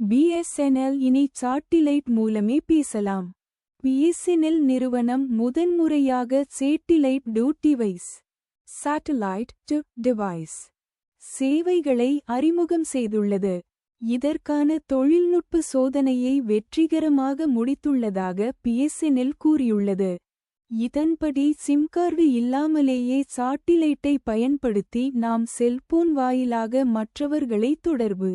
BSNL இனி satellite மூலமே பேசலாம். பிஎஸ்என்எல் நிறுவனம் முதன்முறையாக satellite to device satellite to device சேவைகளை அறிமுகம் செய்துள்ளது. இதற்கான தொழில்நுட்ப சோதனையை வெற்றிகரமாக முடித்துள்ளதாக பிஎஸ்என்எல் கூறியுள்ளது. இதன்படி சிம் கார்டு இல்லாமலேயே சாட்டிலைட்டை பயன்படுத்தி நாம் செல்போன் வாயிலாக மற்றவர்களை தொடர்பு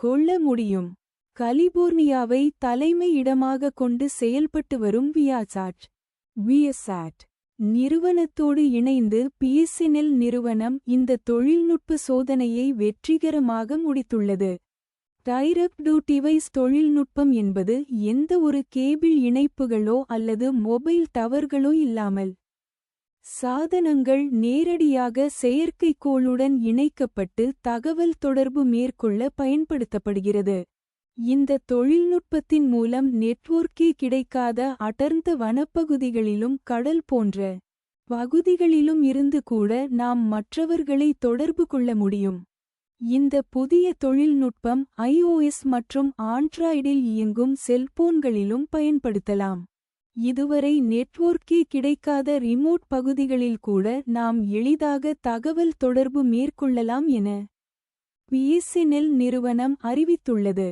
கொள்ள முடியும். கலிபோர்னியாவை தலைமை இடமாக கொண்டு செயல்பட்டு வரும் வியாசாட். வியசாட். நிறுவனத்தோடு இணைந்து பிஎஸ்என்எல் நிறுவனம் இந்த தொழில்நுட்ப சோதனையை வெற்றிகரமாக முடித்துள்ளது. டைரக்ட் டு டிவைஸ் தொழில்நுட்பம் என்பது எந்த ஒரு கேபிள் இணைப்புகளோ அல்லது மொபைல் டவர்களோ இல்லாமல் சாதனங்கள் நேரடியாக செயற்கைக்கோளுடன் இணைக்கப்பட்டு தகவல் தொடர்பு மேற்கொள்ள பயன்படுத்தப்படுகிறது. இந்த தொழில்நுட்பத்தின் மூலம் நெட்வொர்க்கே கிடைக்காத அடர்ந்த வனப்பகுதிகளிலும் கடல் போன்ற பகுதிகளிலும் இருந்து கூட நாம் மற்றவர்களை தொடர்பு கொள்ள முடியும். இந்த புதிய தொழில்நுட்பம் ஐஓஎஸ் மற்றும் ஆண்ட்ராய்டில் இயங்கும் செல்போன்களிலும் பயன்படுத்தலாம். இதுவரை நெட்வொர்க்கே கிடைக்காத ரிமோட் பகுதிகளில் கூட நாம் எளிதாக தகவல் தொடர்பு மேற்கொள்ளலாம் என பிஎஸ்என்எல் நிறுவனம் அறிவித்துள்ளது.